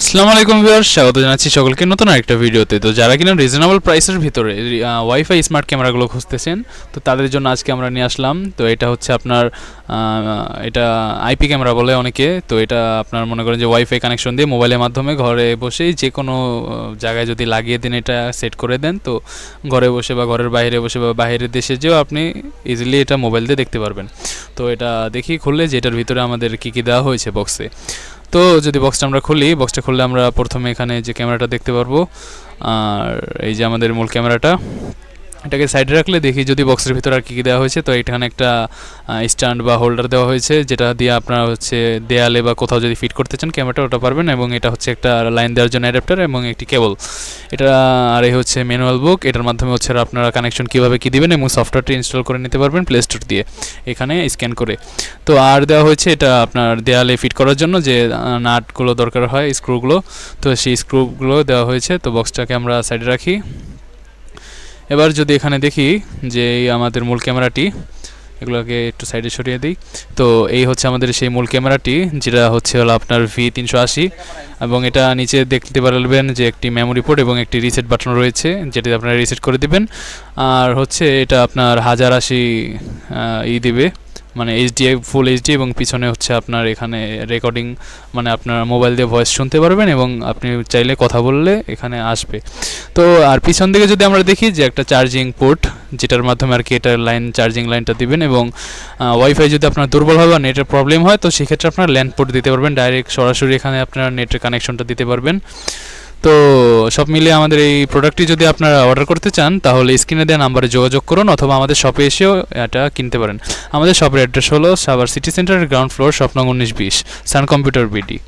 আসসালামু আলাইকুম ভিউয়ার্স, স্বাগত জানাচ্ছি সকলকে নতুন আরেকটা ভিডিওতে। তো যারা কিনা রিজনেবল প্রাইসের ভিতরে ওয়াইফাই স্মার্ট ক্যামেরাগুলো খুঁজতেছেন, তো তাদের জন্য আজকে আমরা নিয়ে আসলাম। তো এটা হচ্ছে আপনার এটা আইপি ক্যামেরা বলে অনেকে। তো এটা আপনার মনে করেন যে ওয়াইফাই কানেকশন দিয়ে মোবাইলের মাধ্যমে ঘরে বসেই যে কোনো জায়গায় যদি লাগিয়ে দেন এটা সেট করে দেন, তো ঘরে বসে বা ঘরের বাইরে বসে বা বাইরের দেশে যেও আপনি ইজিলি এটা মোবাইল দিয়ে দেখতে পারবেন। তো এটা দেখি খুললে যে এটার ভিতরে আমাদের কী কী দেওয়া হয়েছে বক্সে তো যদি বক্সটা আমরা খুলি বক্সটা খুললে আমরা প্রথমে এখানে যে ক্যামেরাটা দেখতে পারব, আর এই যে আমাদের মূল ক্যামেরাটা এটাকে সাইডে রাখলে দেখি যদি বক্সের ভিতরে আর কী কী দেওয়া হয়েছে, তো এখানে একটা স্ট্যান্ড বা হোল্ডার দেওয়া হয়েছে, যেটা দিয়ে আপনারা হচ্ছে দেয়ালে বা কোথাও যদি ফিট করতে চান ক্যামেরাটা ওটা পারবেন এবং এটা হচ্ছে একটা লাইন দেওয়ার জন্য অ্যাডাপ্টার এবং একটি কেবল এটা আর এই হচ্ছে ম্যানুয়াল বুক এটার মাধ্যমে হচ্ছে আপনারা কানেকশন কীভাবে কী দিবেন এবং সফটওয়্যারটি ইনস্টল করে নিতে পারবেন প্লে স্টোর দিয়ে, এখানে স্ক্যান করে। তো আর দেওয়া হয়েছে এটা আপনার দেয়ালে ফিট করার জন্য যে নাটগুলো দরকার হয় স্ক্রুগুলো তো সেই স্ক্রুগুলো দেওয়া হয়েছে, তো বক্সটাকে আমরা সাইডে রাখি। এবার যদি এখানে দেখি যে আমাদের মূল ক্যামেরাটি, এগুলোকে একটু সাইডে সরিয়ে দিই। তো এই হচ্ছে আমাদের সেই মূল ক্যামেরাটি, যেটা হচ্ছে হলো আপনার ভি তিনশো আশি। এবং এটা নিচে দেখতে পারবেন যে একটি মেমোরি পোর্ট এবং একটি রিসেট বাটন রয়েছে যেটি আপনারা রিসেট করে দিবেন। আর হচ্ছে এটা আপনার হাজার আশি ই দিবে। মানে এইচডিআই ফুল এইচডি এবং পিছনে হচ্ছে আপনার এখানে রেকর্ডিং মানে আপনার মোবাইল দিয়ে ভয়েস শুনতে পারবেন এবং আপনি চাইলে কথা বললে এখানে আসবে। তো আর পিছন দিকে যদি আমরা দেখি যে একটা চার্জিং পোর্ট যেটার মাধ্যমে আর কি এটার লাইন চার্জিং লাইনটা দিবেন এবং ওয়াইফাই যদি আপনার দুর্বল হয় বা নেটের প্রবলেম হয়, তো সেক্ষেত্রে আপনার ল্যান্ড পোর্ট দিতে পারবেন। ডাইরেক্ট সরাসরি এখানে আপনার নেটের কানেকশনটা দিতে পারবেন। তো সব মিলিয়ে আমাদের এই প্রোডাক্টটি যদি আপনারা অর্ডার করতে চান, তাহলে স্ক্রিনে দেওয়া নাম্বারে যোগাযোগ করুন অথবা আমাদের শপে এসেও এটা কিনতে পারেন। আমাদের শপের অ্যাড্রেস হলো সাভার সিটি সেন্টারের গ্রাউন্ড ফ্লোর স্বপ্ন উনিশ বিশ, সান কম্পিউটার বিডি।